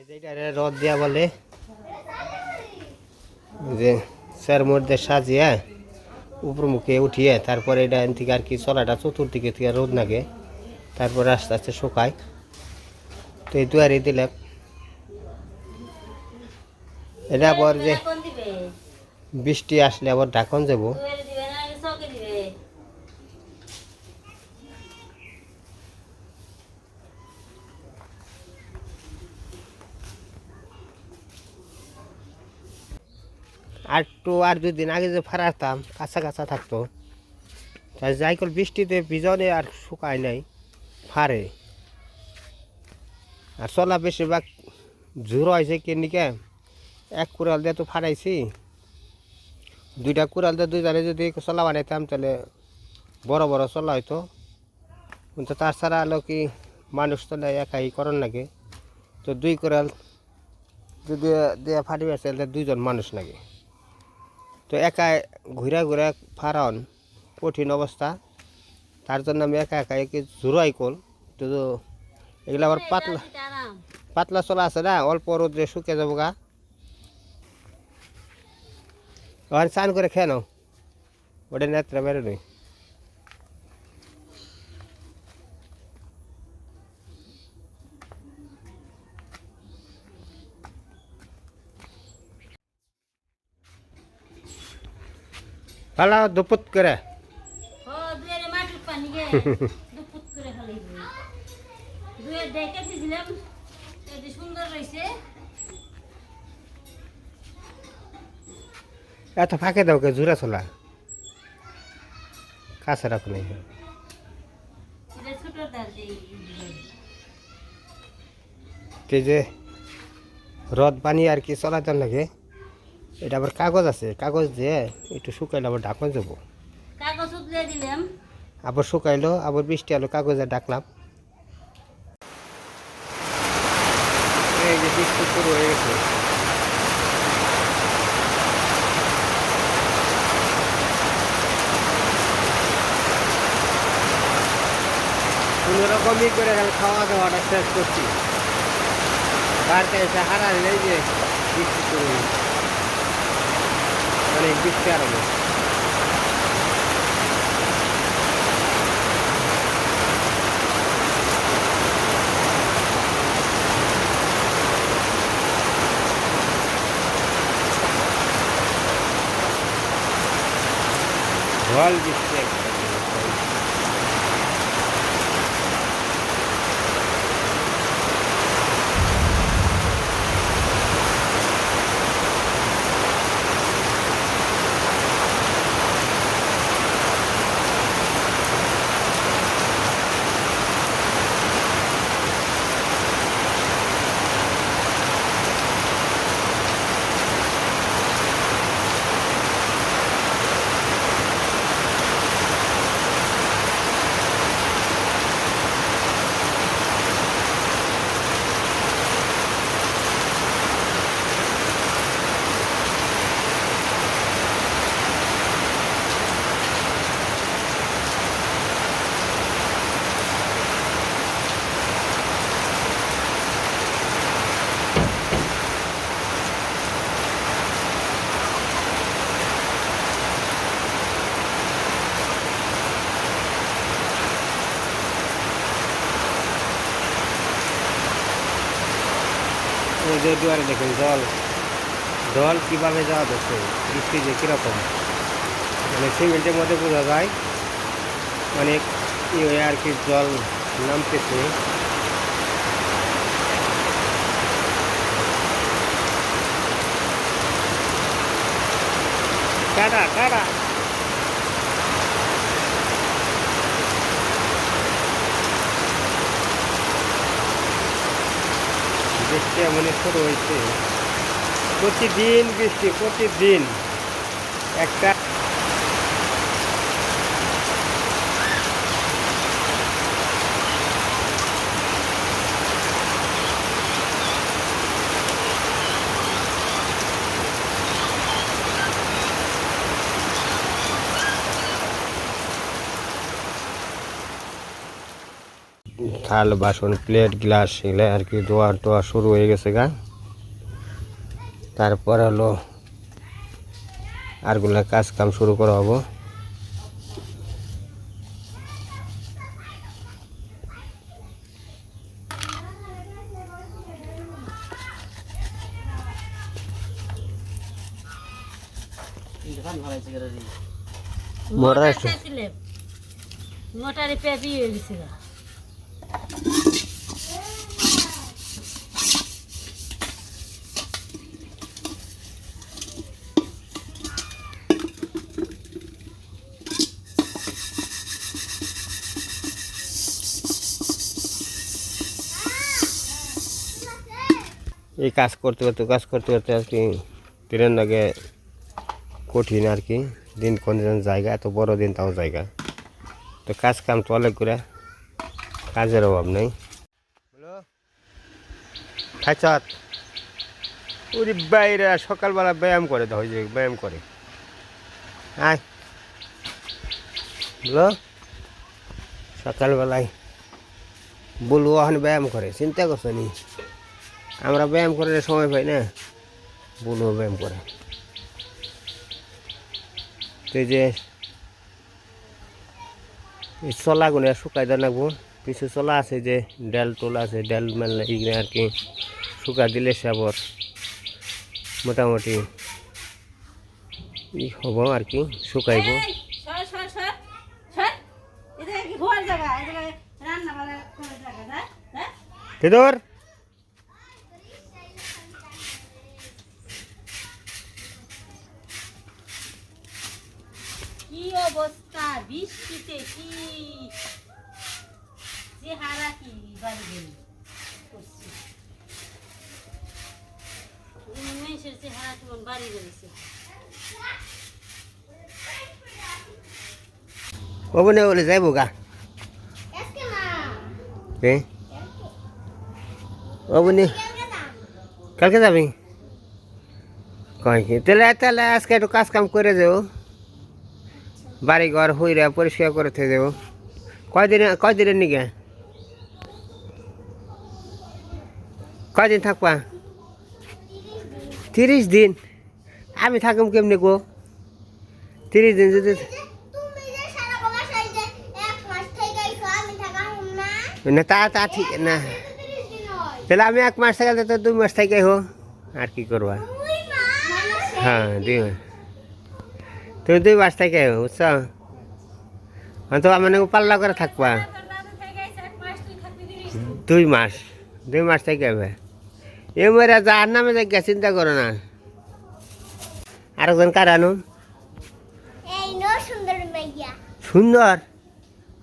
এই যে রদ দিয়া বলে। যে স্যার মধ্যে সাজিয়ে উপর মুখে উঠিয়ে তারপরে এটা এন থেকে আর কি চলাটা চতুর্দিকে থেকে রোদ লাগে তারপরে আস্তে আস্তে শুকায়। তো এই দুয়ারে দিলে এটা আবার যে বৃষ্টি আসলে আবার ঢাকন যাব দুয়ারে দিবে না চকে দিবে আর একটু আর দুদিন আগে যে ফারাতাম, কাঁচা কাঁচা থাকতো। তাই কল বৃষ্টিতে ভিজনে আর শুকায় নাই, ফারে। আর চলা বেশিরভাগ ঝুড়ো হয়েছে কেনিকে এক কুড়াল দিয়ে তো ফারাইছি দুইটা কুড়াল দিয়ে দুইজনে যদি চলা বানাইতাম, তাহলে বড় বড় চলা হইতো। কিন্তু তাছাড়া হলো কি মানুষ তো নাই, একাই করন লাগে তো দুই কুড়াল যদি দিয়ে ফাটি আছে তাহলে দুইজন মানুষ লাগে তো একা ঘুরা ঘুরা ফারান কঠিন অবস্থা। তার জন্য আমি একা একা একে জোরাই কল। তো এগুলো আবার পাতলা পাতলা চলা আছে না? অল্প রোদ্রে শুকে যাব গা। ওখানে চান করে খেয়ে নাও। ওটা নেত্রা বেরো নেই ভালো দুপুত করে ও দুয়ারে মাটির পানি গে দুপুত করে খালি দুয়ার দেখেছিলাম এত ফাঁকে দাও কে জোড়া চলা। কাছে রাখো নাই যে রদ পানি আর কি চলাচল লাগে এটা আবার কাগজ আছে কাগজ দিয়ে একটু শুকাইলে আবার ঢাকন যাব কাগজ উতলে দিলাম। আবার শুকাইলো আবার বৃষ্টি আলো কাগজে ডাকলাম এই যে বৃষ্টি শুরু হয়ে গেছে। কোনো করে খালি খাওয়া দাওয়াটা শেষ করছি। বাড়িতে এসে হারান এই যে বৃষ্টি শুরু হয়েছে অনেক বৃষ্টি আরম্ভ ঢল বৃষ্টি একদম। ওই যে দুয়ারে দেখুন জল। জল কীভাবে যাওয়া যাচ্ছে? বৃষ্টি যে কীরকম? মানে সিমেন্টের মধ্যে বোঝা যায় অনেক ই হয়ে আর কি জল নামতেছে। কাটা কাটা বৃষ্টি এমনই শুরু হয়েছে প্রতিদিন বৃষ্টি প্রতিদিন একটা থাল বাসন প্লেট গ্লাস এগুলো আর কি ধোয়া টোয়া শুরু হয়ে গেছে গা তারপর হলো আরগুলা কাজ কাম শুরু করা হব মোটর। মোটারে পেঁপি হয়ে গেছে গা। এই কাজ করতে করতে, কাজ করতে করতে আর কি ট্রেন লাগে কঠিন আর কি। দিন কোন জায়গা, এত বড় দিন তাও জায়গা। তো কাজ কাম চলে করে। কাজের অভাব নেই। খাইছত? ওরে বাইরে সকালবেলা ব্যায়াম করে ওই যে ব্যায়াম করে। আয়। হলো সকালবেলায় বলব ওখানে ব্যায়াম করে, চিন্তা করছ নি? আমরা ব্যায়াম করে সময় পাই না বলব ব্যায়াম করে। তো এই যে চলাগুলো শুকাই দেওয়া লাগবো। কিছু চলা আছে যে ডেল টোল আছে ডেল মেল এগুলো আর কি শুকা দিলে সে আবার মোটামুটি ই হব আর কি শুকাইব? তেদর কি অবস্থা? বৃষ্টিতে কি চেহারা কি বাড়ি গেল করছে। এই মানুষের চেহারা কেমন বাড়ি গেছে ওবনে বলে যাইব গা? এ ওবনে কালকে যাবি? কয় কি তাহলে তাহলে আজকে একটু কাজ কাম করে যাও। বাড়ি ঘর হইরা পরিষ্কার করে থেকে যাব কয়দিন কয়দিনের নিগে? কয়দিন থাকবা? তিরিশ দিন? আমি থাকুম কেমনি গো? তিরিশ দিন যদি না। তা তা ঠিক না। তাহলে আমি এক মাস থেকে তো দুই মাস থেকে হো আর কি করবা? হ্যাঁ দুই মাস। তুমি দুই মাস থেকে হো বুঝছ? হ্যাঁ তো মানে পাল্লা করে থাকবা। দুই মাস। দুই মাস থেকে হবে। এ মেয়েরা যার নামে যাই চিন্তা করো না। আরেকজন কার আনো? সুন্দর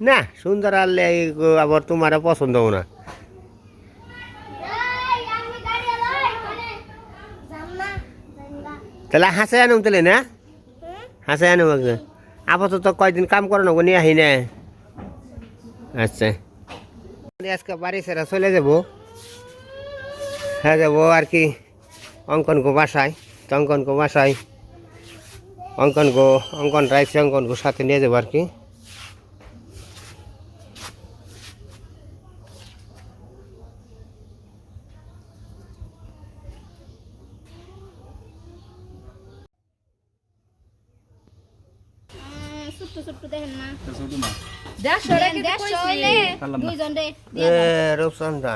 না সুন্দর আনলে আবার তোমার পছন্দ না। তাহলে হাসে আনুম তাহলে না? হাসে আনুম একজন আপাতত কয়দিন কাম করো না নিয়ে আহি না। আচ্ছা। আজকে বাড়ি সেরা চলে যাব। হ্যাঁ যাব আর কি অঙ্কন গো বাসায় তো অঙ্কন গো বাসায়। অঙ্কন গো অঙ্কন রাখছে অঙ্কন গো সাথে নিয়ে যাব আর কি। রূপচন্দা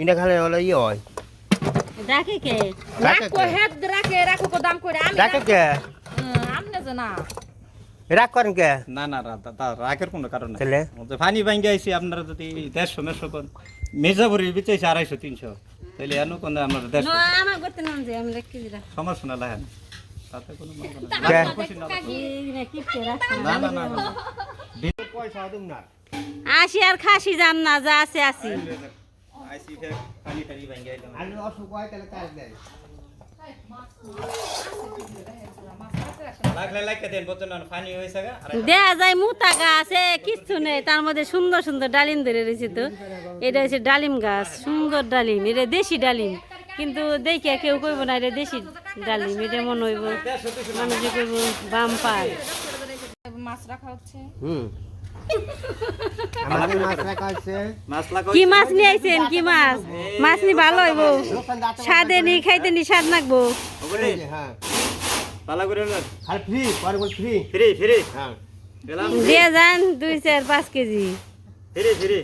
ইনা খালে হলো ই হয়। কে? রাখো কে? হেড রাখে রাখো কো দাম করে আমি ডাকে কে? আমনে জানা রাগ করেন কে? না না রা- তা- তা রাগের কোনো কারণ নাই। ভাঙ্গে আপনারা যদি দেড়শো মেশো কোন মেজাবুরি বিচাইছে আড়াইশো তিনশো। তাহলে এনো কোন আমরা দেড়শো? নো আমার করতে নাম যে আমরা কি সমস্যা না লাহেন। তাতে কোনো না। পয়সা আসি আর খাসি যাম না যা আছে আসি। আইসি ফের পানি টানি ভাঙ্গে আইলাম আমি অসুখ হয় তাহলে কাজ দেয় যায় মুতা গাছ এ কিচ্ছু নেই তার মধ্যে সুন্দর সুন্দর ডালিম ধরে রয়েছে তো। এটা হচ্ছে ডালিম গাছ সুন্দর ডালিম এটা দেশি ডালিম। কিন্তু দেখে কেউ কইব না এটা দেশি ডালিম এটা মনে হইব মানুষে কইব বাম্পার মাছ রাখা হচ্ছে। হুম। কি মাছ নিয়ে আইছেন? কি মাছ? মাছ নি ভালো হইব? স্বাদে নি খাইতে নি স্বাদ লাগবো হ্যাঁ। পালা করে নেন আর ফ্রি পরে বল ফ্রি। Free free. হ্যাঁ। দিয়ে যান দুই চার পাঁচ কেজি। Free free.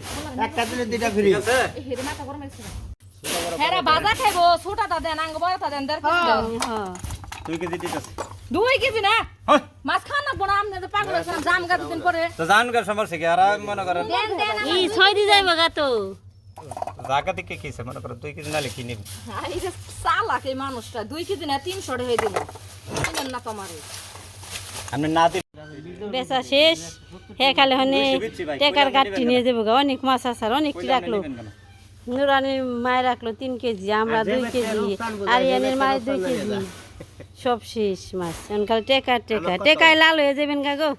একটা দিলে দুইটা ফ্রি। ঠিক আছে? হিরে মাথা গরম হয়েছে। হ্যাঁ বাজা খাইবো ছোটাটা দেন আঙ্গ বয়টা দেন দেড় হ্যাঁ কেজি দিতেছ দুই কেজি না? হয়। মাছ খাওয়া না বোনা আপনি তো পাগল আছেন জাম গাছ দিন পরে। তো জান কার সমস্যা কি? আর আমি মনে করেন? ই ছয় দি যাইব গা তো। জায়গা থেকে কিছে? মনে করেন দুই কেজি নালে কি নিবি? এই যে চালাক এই মানুষটা। দুই কেজি না তিনশো হয়ে দিল। চিনেন না তোমার। আপনি না দিন বেচা শেষ। হে খালে হনে টেকার গাঠটি নিয়ে যাব গা। অনেক মাছ আসার অনেকটি রাখল। নুরানি মায় রাখল তিন কেজি আমরা দুই কেজি। আরিয়ানের মায়ের দুই কেজি। সব শেষ মাছ। এনকাল টেকা টেকা। টেকায় লাল হয়ে যাবেন গা গো।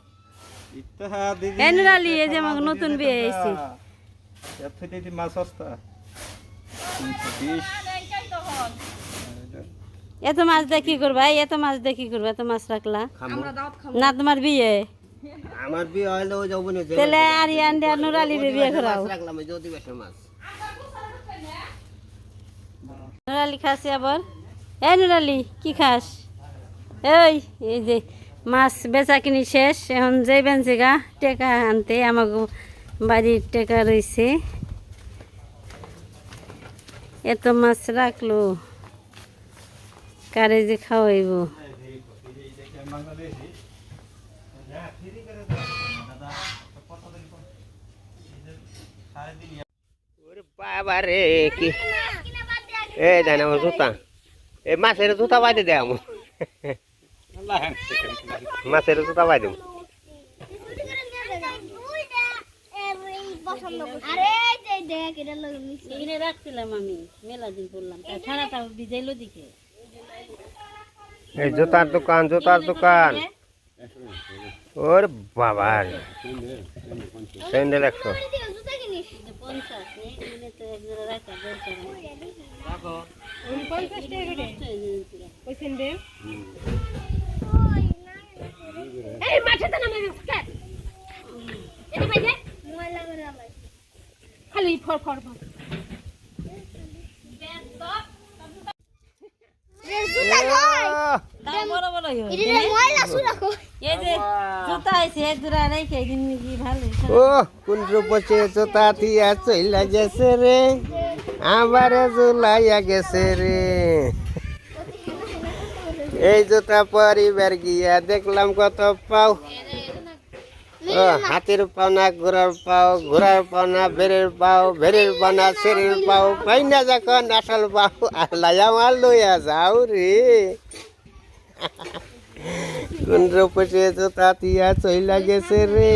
এ নুরালি এই যে আমাকে নতুন বিয়ে হয়েছে। মাছ সস্তা। এত মাছ কি করবা? এত মাছ কি করবা? এত মাছ রাখলা? আমরা না তোমার বিয়ে? আমার বিয়ে হইলে ওই যাব না তাহলে আরিয়ান দিয়ে নুরালির বিয়ে করাও। রাখলাম ওই মাছ। নুরালি খাসি আবার? এ নুরালি কি খাস? এই এই যে মাছ বেচা কিনি শেষ। এখন যাইবেন জায়গা টেকা আনতে আমাকে বাড়ির টেকা রয়েছে এত মাছ রাখল, কারে যে খাওয়াইব? বাবা রে, কি? এ জানে জুতা। এ, মাছের জুতা বাইতে দে আমার মাছের জুতা বাই দেব। রাখছিলাম আমি মেলা দিন করলাম। ভিজাইলো দিকে। এই জুতার দোকান জুতার দোকান। ওর বাবা স্যান্ডেল একশো। পঞ্চাশ এখানে তো এক জোড়া রাখা দরকার এই মাঠে তো নামে স্ক্যাট এটা বাইরে। খালি ফর ফর ফর। আবার জুলাইয়া গেছে রে। এই জুতা পরিবার গিয়া দেখলাম কত পাও। হাতির পাও না ঘোড়ার পাও ঘোড়ার পাও না বেড়ের পাও বেড়ের পাও না পাও পাই না যখন আসল পাও, আল্লাহ আমার লইয়া যাও রে। কোন রূপসে জুতা দিয়া চইলা গেছে রে?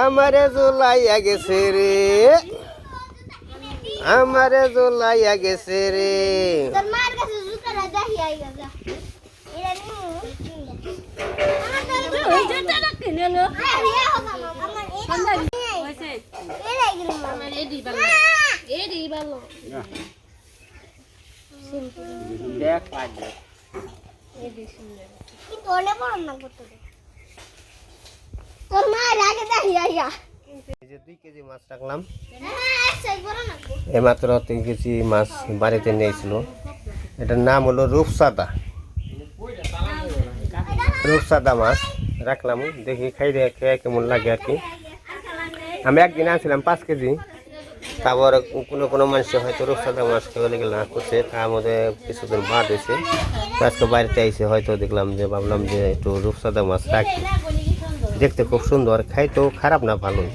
আমারে জোলাইয়া গেছে রে। আমারে জোলাইয়া গেছে রে। তোর মার কাছে জুতাটা দেখি আই গা এটা নিউ ওই জুতাটা কিনে লো আরে হবে আমার এটা হইছে এটাই গেল আমার এডি ভালো এডি ভালো কিন্তু অনেক বড় না করতে তোর মায়ের আগে দেখি আইয়া দুই কেজি মাছ রাখলাম এইমাত্র তিন কেজি মাছ বাড়িতে নিয়েছিল এটার নাম হলো রূপসাদা। রূপসাদা মাছ, রাখলাম, দেখি খাই খেয়ে কেমন লাগে আর কি। আমি একদিন আনছিলাম পাঁচ কেজি তারপর কোনো কোনো মানুষ হয়তো রূপসাদা মাছ খেয়ে গেলে না করছে, তার মধ্যে কিছুদিন বাদ হয়েছে। আজকে বাড়িতে আইসে হয়তো দেখলাম যে, ভাবলাম যে একটু রূপসাদা মাছ রাখি। দেখতে খুব সুন্দর খাইতো খারাপ না, ভালোই।